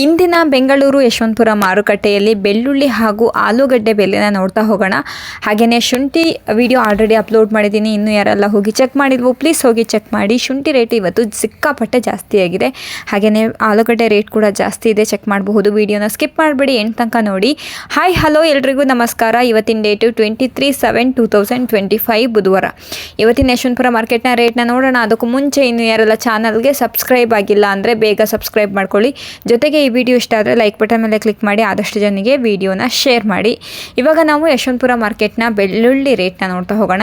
ಇಂದಿನ ಬೆಂಗಳೂರು ಯಶವಂತಪುರ ಮಾರುಕಟ್ಟೆಯಲ್ಲಿ ಬೆಳ್ಳುಳ್ಳಿ ಹಾಗೂ ಆಲೂಗಡ್ಡೆ ಬೆಲೆನ ನೋಡ್ತಾ ಹೋಗೋಣ. ಹಾಗೆಯೇ ಶುಂಠಿ ವಿಡಿಯೋ ಆಲ್ರೆಡಿ ಅಪ್ಲೋಡ್ ಮಾಡಿದ್ದೀನಿ. ಇನ್ನೂ ಯಾರೆಲ್ಲ ಹೋಗಿ ಚೆಕ್ ಮಾಡಿದ್ವು ಪ್ಲೀಸ್ ಹೋಗಿ ಚೆಕ್ ಮಾಡಿ. ಶುಂಠಿ ರೇಟ್ ಇವತ್ತು ಸಿಕ್ಕಾಪಟ್ಟೆ ಜಾಸ್ತಿ ಆಗಿದೆ. ಹಾಗೆಯೇ ಆಲೂಗಡ್ಡೆ ರೇಟ್ ಕೂಡ ಜಾಸ್ತಿ ಇದೆ. ಚೆಕ್ ಮಾಡಬಹುದು. ವಿಡಿಯೋನ ಸ್ಕಿಪ್ ಮಾಡಿಬಿಡಿ. ಎಂಟು ತನಕ ನೋಡಿ. ಹಾಯ್ ಹಲೋ ಎಲ್ರಿಗೂ ನಮಸ್ಕಾರ. ಇವತ್ತಿನ date twenty three seven two thousand twenty five ಬುಧವಾರ. ಇವತ್ತಿನ ಯಶವಂತಪುರ ಮಾರ್ಕೆಟ್ನ ರೇಟ್ನ ನೋಡೋಣ. ಅದಕ್ಕೂ ಮುಂಚೆ ಇನ್ನು ಯಾರೆಲ್ಲ ಚಾನಲ್ಗೆ ಸಬ್ಸ್ಕ್ರೈಬ್ ಆಗಿಲ್ಲ ಅಂದರೆ ಬೇಗ ಸಬ್ಸ್ಕ್ರೈಬ್ ಮಾಡ್ಕೊಳ್ಳಿ. ಜೊತೆಗೆ ಈ ವಿಡಿಯೋ ಇಷ್ಟ ಆದರೆ ಲೈಕ್ ಬಟನ್ ಮೇಲೆ ಕ್ಲಿಕ್ ಮಾಡಿ, ಆದಷ್ಟು ಜನರಿಗೆ ವಿಡಿಯೋನ ಶೇರ್ ಮಾಡಿ. ಇವಾಗ ನಾವು ಯಶವಂತಪುರ ಮಾರ್ಕೆಟ್ನ ಬೆಳ್ಳುಳ್ಳಿ ರೇಟ್ನ ನೋಡ್ತಾ ಹೋಗೋಣ.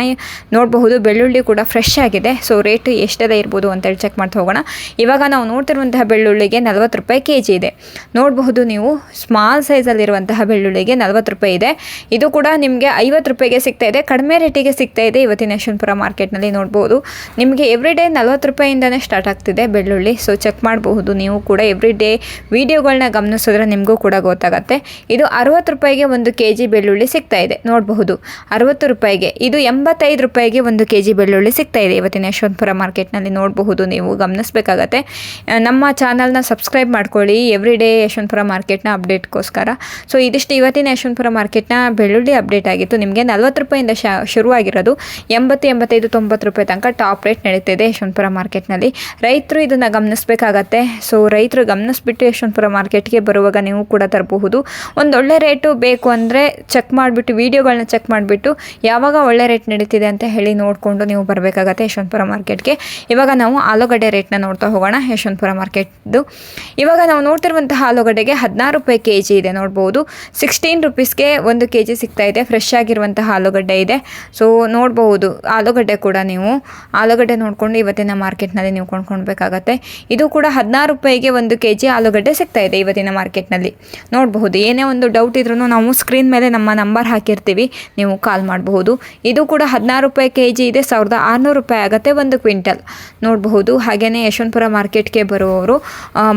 ನೋಡಬಹುದು, ಬೆಳ್ಳುಳ್ಳಿ ಕೂಡ ಫ್ರೆಶ್ ಆಗಿದೆ. ಸೊ ರೇಟ್ ಎಷ್ಟೆಲ್ಲ ಇರ್ಬೋದು ಅಂತೇಳಿ ಚೆಕ್ ಮಾಡ್ತಾ ಹೋಗೋಣ. ಇವಾಗ ನಾವು ನೋಡ್ತಿರುವಂತಹ ಬೆಳ್ಳುಳ್ಳಿಗೆ ನಲ್ವತ್ತು ರೂಪಾಯಿ ಕೆ ಜಿ ಇದೆ. ನೋಡಬಹುದು ನೀವು ಸ್ಮಾಲ್ ಸೈಜಲ್ಲಿರುವಂತಹ ಬೆಳ್ಳುಳ್ಳಿಗೆ ನಲ್ವತ್ತು ರೂಪಾಯಿ ಇದೆ. ಇದು ಕೂಡ ನಿಮಗೆ ಐವತ್ತು ರೂಪಾಯಿಗೆ ಸಿಗ್ತಾ ಇದೆ. ಕಡಿಮೆ ರೇಟಿಗೆ ಸಿಗ್ತಾ ಇದೆ ಇವತ್ತಿನ ಯಶವಂತಪುರ ಮಾರ್ಕೆಟ್ನಲ್ಲಿ ನೋಡ್ಬೋದು. ನಿಮಗೆ ಎವ್ರಿ ಡೇ ನಲ್ವತ್ತು ರೂಪಾಯಿಂದನೇ ಸ್ಟಾರ್ಟ್ ಆಗ್ತಿದೆ ಬೆಳ್ಳುಳ್ಳಿ. ಸೊ ಚೆಕ್ ಮಾಡಬಹುದು ನೀವು ಕೂಡ ಎವ್ರಿ ಡೇ ವೀಡಿಯೋಗಳನ್ನ ಗಮನಿಸಿದ್ರೆ ನಿಮಗೂ ಕೂಡ ಗೊತ್ತಾಗುತ್ತೆ. ಇದು ಅರವತ್ತು ರೂಪಾಯಿಗೆ ಒಂದು ಕೆ ಜಿ ಬೆಳ್ಳುಳ್ಳಿ ಸಿಗ್ತಾ ಇದೆ. ನೋಡಬಹುದು. ಅರವತ್ತು ರೂಪಾಯಿಗೆ, ಇದು ಎಂಬತ್ತೈದು ರೂಪಾಯಿಗೆ ಒಂದು ಕೆ ಜಿ ಬೆಳ್ಳುಳ್ಳಿ ಸಿಗ್ತಾ ಇದೆ. ಇವತ್ತಿನ ಯಶವಂತಪುರ ಮಾರ್ಕೆಟ್ನಲ್ಲಿ ನೋಡಬಹುದು, ನೀವು ಗಮನಿಸಬೇಕಾಗತ್ತೆ. ನಮ್ಮ ಚಾನಲ್ನ ಸಬ್ಸ್ಕ್ರೈಬ್ ಮಾಡ್ಕೊಳ್ಳಿ. ಎವ್ರಿ ಡೇ ಯಶವಂತಪುರ ಮಾರ್ಕೆಟ್ನ ಅಪ್ಡೇಟ್ಗೋಸ್ಕರ. ಸೊ, ಇದಿಷ್ಟು ಇವತ್ತಿನ ಯಶವಂತಪುರ ಮಾರ್ಕೆಟ್ನ ಬೆಳ್ಳುಳ್ಳಿ ಅಪ್ಡೇಟ್ ಆಗಿತ್ತು. ನಿಮಗೆ ನಲ್ವತ್ತು ರೂಪಾಯಿಂದ ಶ, ಶುರುವಾಗಿರೋದು ಎಂಬತ್ತು, ಎಂಬತ್ತೈದು, ತೊಂಬತ್ತು ರೂಪಾಯಿ ತನಕ ಟಾಪ್ ರೇಟ್ ನಡೀತಿದೆ ಯಶವಂತಪುರ ಮಾರ್ಕೆಟ್ನಲ್ಲಿ. ರೈತರು ಇದನ್ನು ಗಮನಿಸಬೇಕಾಗತ್ತೆ. ಸೊ, ರೈತರು ಗಮನಿಸ್ಬಿಟ್ಟು ಯಶವಂತಪುರ ಮಾರ್ಕೆಟ್ಗೆ ಬರುವಾಗ ನೀವು ಕೂಡ ತರಬಹುದು. ಒಂದು ಒಳ್ಳೆ ರೇಟು ಬೇಕು ಅಂದರೆ ಚೆಕ್ ಮಾಡಿಬಿಟ್ಟು ವೀಡಿಯೋಗಳನ್ನ ಚೆಕ್ ಮಾಡಿಬಿಟ್ಟು, ಯಾವಾಗ ಒಳ್ಳೆ ರೇಟ್ ನಡೀತಿದೆ ಅಂತ ಹೇಳಿ ನೋಡಿಕೊಂಡು ನೀವು ಬರಬೇಕಾಗತ್ತೆ ಯಶವಂತಪುರ ಮಾರ್ಕೆಟ್ಗೆ. ಇವಾಗ ನಾವು ಆಲೂಗಡ್ಡೆ ರೇಟ್ನ ನೋಡ್ತಾ ಹೋಗೋಣ, ಯಶವಂತಪುರ ಮಾರ್ಕೆಟ್ದು. ಇವಾಗ ನಾವು ನೋಡ್ತಿರುವಂತಹ ಆಲೂಗಡ್ಡೆಗೆ ಹದಿನಾರು ರೂಪಾಯಿ ಕೆ ಜಿ ಇದೆ, ನೋಡ್ಬೋದು. ಸಿಕ್ಸ್ಟೀನ್ ರುಪೀಸ್ಗೆ ಒಂದು ಕೆ ಜಿ ಸಿಗ್ತಾ ಇದೆ ಫ್ರೆಶ್ ಆಗಿರುವಂತಹ ಆಲೂಗಡ್ಡೆ ಇದೆ. ಸೊ ನೋಡಬಹುದು ಆಲೂಗಡ್ಡೆ ಕೂಡ ನೀವು, ಆಲೂಗಡ್ಡೆ ನೋಡಿಕೊಂಡು ಇವತ್ತಿನ ಮಾರ್ಕೆಟ್ನಲ್ಲಿ ನೀವು ಕೊಂಡ್ಕೊಳ್ಬೇಕಾಗತ್ತೆ. ಇದು ಕೂಡ ಹದಿನಾರು ರೂಪಾಯಿಗೆ ಒಂದು ಕೆ ಜಿ ಆಲೂಗಡ್ಡೆ ಇದೆ ಇವತ್ತಿನ ಮಾರ್ಕೆಟ್ನಲ್ಲಿ. ನೋಡಬಹುದು, ಏನೇ ಒಂದು ಡೌಟ್ ಇದ್ರೂ ನಾವು ಸ್ಕ್ರೀನ್ ಮೇಲೆ ನಮ್ಮ ನಂಬರ್ ಹಾಕಿರ್ತೀವಿ, ನೀವು ಕಾಲ್ ಮಾಡಬಹುದು. ಇದು ಕೂಡ ಹದಿನಾರು ರೂಪಾಯಿ ಕೆ ಜಿ ಇದೆ, ಸಾವಿರದ ಆರುನೂರು ರೂಪಾಯಿ ಆಗುತ್ತೆ ಒಂದು ಕ್ವಿಂಟಲ್. ನೋಡಬಹುದು ಹಾಗೆಯೇ ಯಶವಂತಪುರ ಮಾರ್ಕೆಟ್ಗೆ ಬರುವವರು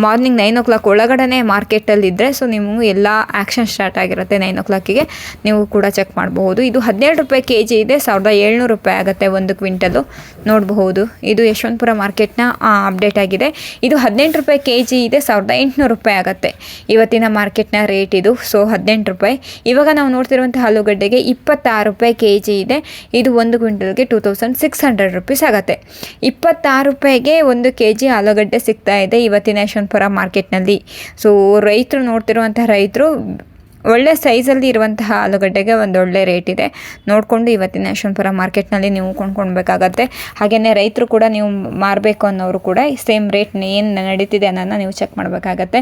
ಮಾರ್ನಿಂಗ್ ನೈನ್ ಓ ಕ್ಲಾಕ್ ಒಳಗಡೆ ಮಾರ್ಕೆಟಲ್ಲಿ ಇದ್ದರೆ ಸೊ ನೀವು ಎಲ್ಲ ಆ್ಯಕ್ಷನ್ ಸ್ಟಾರ್ಟ್ ಆಗಿರುತ್ತೆ ನೈನ್ ಓ ಕ್ಲಾಕಿಗೆ ನೀವು ಕೂಡ ಚೆಕ್ ಮಾಡಬಹುದು. ಇದು ಹದಿನೇಳು ರೂಪಾಯಿ ಕೆ ಜಿ ಇದೆ, ಸಾವಿರದ ಏಳ್ನೂರು ರೂಪಾಯಿ ಆಗುತ್ತೆ ಒಂದು ಕ್ವಿಂಟಲು. ನೋಡಬಹುದು, ಇದು ಯಶವಂತಪುರ ಮಾರ್ಕೆಟ್ನ ಅಪ್ಡೇಟ್ ಆಗಿದೆ. ಇದು ಹದಿನೆಂಟು ರೂಪಾಯಿ ಕೆ ಜಿ ಇದೆ, ಸಾವಿರದ ಎಂಟುನೂರು ರೂಪಾಯಿ ಆಗುತ್ತೆ. ಇವತ್ತಿನ ಮಾರ್ಕೆಟ್ನ ರೇಟ್ ಇದು. ಸೊ, ಹದಿನೆಂಟು ರೂಪಾಯಿ. ಇವಾಗ ನಾವು ನೋಡ್ತಿರುವಂಥ ಆಲೂಗಡ್ಡೆಗೆ ಇಪ್ಪತ್ತಾರು ರೂಪಾಯಿ ಕೆ ಜಿ ಇದೆ. ಇದು ಒಂದು ಕ್ವಿಂಟಲ್ಗೆ two thousand six hundred rupees ಆಗುತ್ತೆ. ಇಪ್ಪತ್ತಾರು ರೂಪಾಯಿಗೆ ಒಂದು ಕೆ ಜಿ ಆಲೂಗಡ್ಡೆ ಸಿಗ್ತಾ ಇದೆ ಇವತ್ತಿನ ಯಶವಂತಪುರ ಮಾರ್ಕೆಟ್ನಲ್ಲಿ. ಸೊ, ರೈತರು ನೋಡ್ತಿರುವಂಥ ರೈತರು ಒಳ್ಳೆ ಸೈಜಲ್ಲಿ ಇರುವಂತಹ ಆಲೂಗಡ್ಡೆಗೆ ಒಂದು ಒಳ್ಳೆ ರೇಟ್ ಇದೆ. ನೋಡಿಕೊಂಡು ಇವತ್ತಿನ ಯಶವಂತಪುರ ಮಾರ್ಕೆಟ್ನಲ್ಲಿ ನೀವು ಕೊಂಡ್ಕೊಳ್ಬೇಕಾಗತ್ತೆ. ಹಾಗೆಯೇ ರೈತರು ಕೂಡ ನೀವು ಮಾರಬೇಕು ಅನ್ನೋರು ಕೂಡ ಸೇಮ್ ರೇಟ್ ಏನು ನಡೀತಿದೆ ಅನ್ನೋದನ್ನ ನೀವು ಚೆಕ್ ಮಾಡಬೇಕಾಗತ್ತೆ.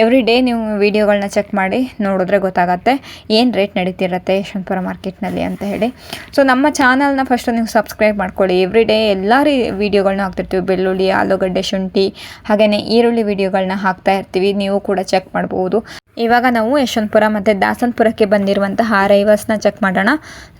ಎವ್ರಿ ಡೇ ನೀವು ವೀಡಿಯೋಗಳನ್ನ ಚೆಕ್ ಮಾಡಿ ನೋಡಿದ್ರೆ ಗೊತ್ತಾಗತ್ತೆ ಏನು ರೇಟ್ ನಡೀತಿರತ್ತೆ ಯಶವಂತಪುರ ಮಾರ್ಕೆಟ್ನಲ್ಲಿ ಅಂತ ಹೇಳಿ. ಸೊ ನಮ್ಮ ಚಾನಲ್ನ ಫಸ್ಟು ನೀವು ಸಬ್ಸ್ಕ್ರೈಬ್ ಮಾಡ್ಕೊಳ್ಳಿ. ಎವ್ರಿ ಡೇ ಎಲ್ಲ ರೀ ವೀಡಿಯೋಗಳನ್ನ ಹಾಕ್ತಿರ್ತೀವಿ. ಬೆಳ್ಳುಳ್ಳಿ, ಆಲೂಗಡ್ಡೆ, ಶುಂಠಿ ಹಾಗೆಯೇ ಈರುಳ್ಳಿ ವೀಡಿಯೋಗಳನ್ನ ಹಾಕ್ತಾ ಇರ್ತೀವಿ. ನೀವು ಕೂಡ ಚೆಕ್ ಮಾಡ್ಬೋದು. ಇವಾಗ ನಾವು ಯಶವಂತಪುರ ಮತ್ತು ದಾಸನಪುರಕ್ಕೆ ಬಂದಿರುವಂತಹ ರೈವಲ್ಸ್ನ ಚೆಕ್ ಮಾಡೋಣ.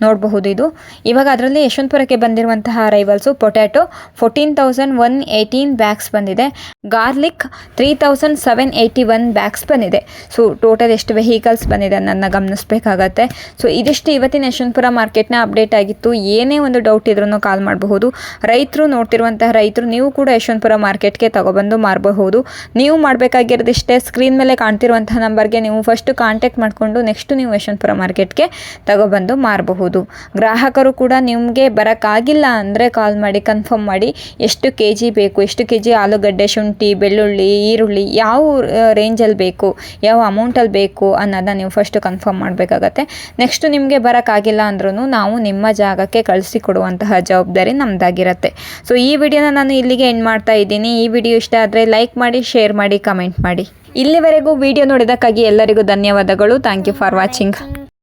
ನೋಡಬಹುದು ಇದು. ಇವಾಗ ಅದರಲ್ಲಿ ಯಶವಂತಪುರಕ್ಕೆ ಬಂದಿರುವಂತಹ arrivals potato fourteen thousand one eighteen bags ಬಂದಿದೆ. Garlic three thousand seven eighty one bags ಬಂದಿದೆ. ಸೊ ಟೋಟಲ್ ಎಷ್ಟು ವೆಹಿಕಲ್ಸ್ ಬಂದಿದೆ ನನ್ನ ಗಮನಿಸಬೇಕಾಗತ್ತೆ. ಸೊ ಇದಿಷ್ಟು ಇವತ್ತಿನ ಯಶವಂತಪುರ ಮಾರ್ಕೆಟ್ನ ಅಪ್ಡೇಟ್ ಆಗಿತ್ತು. ಏನೇ ಒಂದು ಡೌಟ್ ಇದ್ರೂ ಕಾಲ್ ಮಾಡಬಹುದು. ರೈತರು ನೋಡ್ತಿರುವಂತಹ ರೈತರು, ನೀವು ಕೂಡ ಯಶವಂತಪುರ ಮಾರ್ಕೆಟ್ಗೆ ತಗೊಬಂದು ಮಾರಬಹುದು. ನೀವು ಮಾಡಬೇಕಾಗಿರೋದಿಷ್ಟೇ ಸ್ಕ್ರೀನ್ ಮೇಲೆ ಕಾಣ್ತಿರುವಂತಹ ನಂಬರ್ಗೆ ನೀವು ಫಸ್ಟ್ ಕಾಂಟ್ಯಾಕ್ಟ್ ಮಾಡಿಕೊಂಡು ನೆಕ್ಸ್ಟ್ ನೀವು ಯಶವಂತಪುರ ಮಾರ್ಕೆಟ್ಗೆ ತಗೊಬಂದು ಮಾರಬಹುದು. ಗ್ರಾಹಕರು ಕೂಡ ನಿಮಗೆ ಬರೋಕ್ಕಾಗಿಲ್ಲ ಅಂದರೆ ಕಾಲ್ ಮಾಡಿ ಕನ್ಫರ್ಮ್ ಮಾಡಿ ಎಷ್ಟು ಕೆ ಜಿ ಬೇಕು, ಎಷ್ಟು ಕೆ ಜಿ ಆಲೂಗಡ್ಡೆ, ಶುಂಠಿ, ಬೆಳ್ಳುಳ್ಳಿ, ಈರುಳ್ಳಿ ಯಾವ ರೇಂಜಲ್ಲಿ ಬೇಕು, ಯಾವ ಅಮೌಂಟಲ್ಲಿ ಬೇಕು ಅನ್ನೋದನ್ನ ನೀವು ಫಸ್ಟ್ ಕನ್ಫರ್ಮ್ ಮಾಡಬೇಕಾಗತ್ತೆ. ನೆಕ್ಸ್ಟ್ ನಿಮಗೆ ಬರೋಕ್ಕಾಗಿಲ್ಲ ಅಂದ್ರೂ ನಾವು ನಿಮ್ಮ ಜಾಗಕ್ಕೆ ಕಳಿಸಿ ಕೊಡುವಂತಹ ಜವಾಬ್ದಾರಿ ನಮ್ಮದಾಗಿರುತ್ತೆ ಸೊ ಈ ವಿಡಿಯೋನ ನಾನು ಇಲ್ಲಿಗೆ ಎಂಡ್ ಮಾಡ್ತಾ ಇದ್ದೀನಿ. ಈ ವಿಡಿಯೋ ಇಷ್ಟ ಆದರೆ ಲೈಕ್ ಮಾಡಿ ಶೇರ್ ಮಾಡಿ ಕಮೆಂಟ್ ಮಾಡಿ. ಇಲ್ಲಿವರೆಗೂ ವಿಡಿಯೋ ನೋಡಿದಕ್ಕಾಗಿ ಎಲ್ಲರಿಗೂ ಧನ್ಯವಾದಗಳು. Thank you for watching